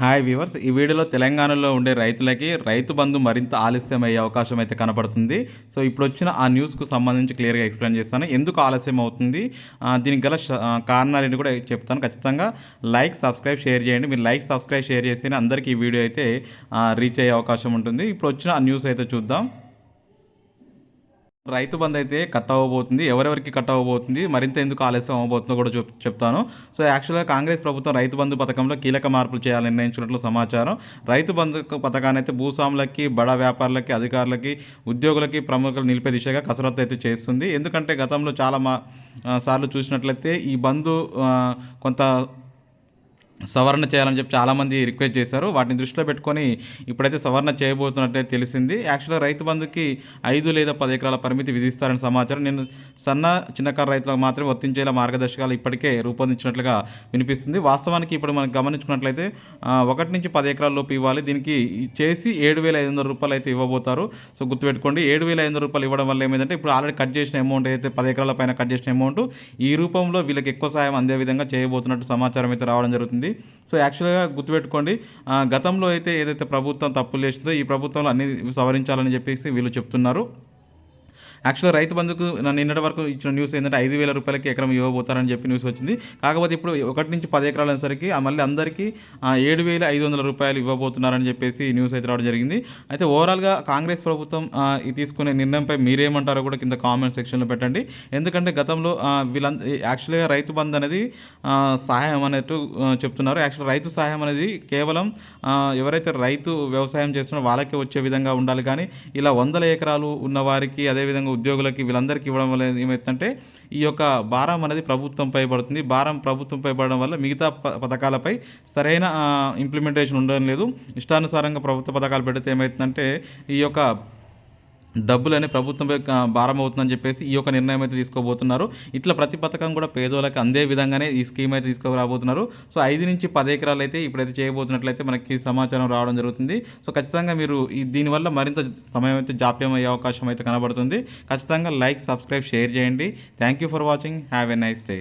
Hi viewers ఈ వీడియోలో తెలంగాణలో ఉండే రైతులకి రైతు బంధు మరింత ఆలస్యం అయ్యే అవకాశం అయితే కనపడుతుంది. సో ఇప్పుడు వచ్చిన ఆ న్యూస్కు సంబంధించి క్లియర్గా ఎక్స్ప్లెయిన్ చేస్తాను. ఎందుకు ఆలస్యం అవుతుంది? దీనికి గల శ- కారణాలని కూడా చెప్తాను ఖచ్చితంగా. లైక్ సబ్స్క్రైబ్ షేర్ చేయండి. మీరు లైక్ సబ్స్క్రైబ్ షేర్ చేస్తేనే అందరికీ ఈ వీడియో అయితే రీచ్ అయ్యే అవకాశం ఉంటుంది. ఇప్పుడు వచ్చిన ఆ న్యూస్ అయితే చూద్దాం. రైతు బంద్ అయితే కట్ అవ్వబోతుంది ఎవరెవరికి కట్ అవ్వబోతుంది మరింత ఎందుకు ఆలస్యం అవ్వబోతుందో కూడా చెప్ చెప్తాను. సో యాక్చువల్గా కాంగ్రెస్ ప్రభుత్వం రైతు బంధు పథకంలో కీలక మార్పులు చేయాలని నిర్ణయించినట్లు సమాచారం. రైతు బంధు పథకాన్ని అయితే భూస్వాములకి బడా వ్యాపారులకి అధికారులకి ఉద్యోగులకి ప్రముఖులు నిలిపే దిశగా కసరత్తు అయితే చేస్తుంది. ఎందుకంటే గతంలో చాలా మా సార్లు చూసినట్లయితే ఈ బంధు కొంత సవరణ చేయాలని చెప్పి చాలామంది రిక్వెస్ట్ చేశారు. వాటిని దృష్టిలో పెట్టుకొని ఇప్పుడైతే సవరణ చేయబోతున్నట్టే తెలిసింది. యాక్చువల్గా రైతు బంధుకి ఐదు లేదా పది ఎకరాల పరిమితి విధిస్తారని సమాచారం. నేను సన్న చిన్నకారు రైతులకు మాత్రమే వర్తించేలా మార్గదర్శకాలు ఇప్పటికే రూపొందించినట్లుగా వినిపిస్తుంది. వాస్తవానికి ఇప్పుడు మనం గమనించుకున్నట్లయితే ఒకటి నుంచి పది ఎకరాల లోపు ఇవ్వాలి. దీనికి చేసి ఏడు వేల ఐదు వందల రూపాయలు అయితే ఇవ్వబోతారు. సో గుర్తుపెట్టుకోండి ఏడు వేల ఐదు వందల రూపాయలు ఇవ్వడం వల్ల ఏమైందంటే ఇప్పుడు ఆల్రెడీ కట్ చేసిన అమౌంట్ అయితే పది ఎకరాల పైన కట్ చేసిన అమౌంట్ ఈ రూపంలో వీళ్ళకి ఎక్కువ సాయం అందే విధంగా చేయబోతున్నట్టు సమాచారం అయితే రావడం జరుగుతుంది. సో యాక్చువల్గా గుర్తుపెట్టుకోండి గతంలో అయితే ఏదైతే ప్రభుత్వం తప్పులు చేసిందో ఈ ప్రభుత్వంలో అన్ని సవరించాలని చెప్పేసి వీళ్ళు చెప్తున్నారు. యాక్చువల్గా రైతు బంధుకు నన్ను నిన్నటి వరకు ఇచ్చిన న్యూస్ ఏంటంటే ఐదు వేల రూపాయలకి ఎకరం ఇవ్వబోతారని చెప్పి న్యూస్ వచ్చింది. కాకపోతే ఇప్పుడు ఒకటి నుంచి పది ఎకరాలు అనేసరికి మళ్ళీ అందరికీ ఏడు వేల ఐదు వందల రూపాయలు ఇవ్వబోతున్నారని చెప్పేసి న్యూస్ అయితే రావడం జరిగింది. అయితే ఓవరాల్గా కాంగ్రెస్ ప్రభుత్వం తీసుకునే నిర్ణయంపై మీరేమంటారో కూడా కింద కామెంట్ సెక్షన్లో పెట్టండి. ఎందుకంటే గతంలో వీళ్ళంత యాక్చువల్గా రైతు బంధు అనేది సహాయం అన్నట్టు చెప్తున్నారు. యాక్చువల్ రైతు సహాయం అనేది కేవలం ఎవరైతే రైతు వ్యవసాయం చేస్తున్నారో వాళ్ళకే వచ్చే విధంగా ఉండాలి. కానీ ఇలా వందల ఎకరాలు ఉన్న వారికి అదేవిధంగా ఉద్యోగులకి వీళ్ళందరికీ ఇవ్వడం వల్ల ఏమవుతుందంటే ఈ యొక్క భారం అనేది ప్రభుత్వంపై పడుతుంది. భారం ప్రభుత్వంపై పడడం వల్ల మిగతా ప- పథకాలపై సరైన ఇంప్లిమెంటేషన్ ఉండడం లేదు. ఇష్టానుసారంగా ప్రభుత్వ పథకాలు పెడితే ఏమవుతుందంటే ఈ యొక్క డబ్బులని ప్రభుత్వంపై భారం అవుతుందని చెప్పేసి ఈ యొక్క నిర్ణయం అయితే తీసుకోబోతున్నారు. ఇట్లా ప్రతి పథకం కూడా పేదోళ్ళకి అందే విధంగానే ఈ స్కీమ్ అయితే తీసుకురాబోతున్నారు. సో ఐదు నుంచి పది ఎకరాలు అయితే ఇప్పుడైతే చేయబోతున్నట్లయితే మనకి సమాచారం రావడం జరుగుతుంది. సో ఖచ్చితంగా మీరు ఈ దీనివల్ల మరింత సమయం అయితే జాప్యం అయ్యే అవకాశం అయితే కనబడుతుంది. ఖచ్చితంగా లైక్ సబ్స్క్రైబ్ షేర్ చేయండి. Thank you for watching. Have a nice day.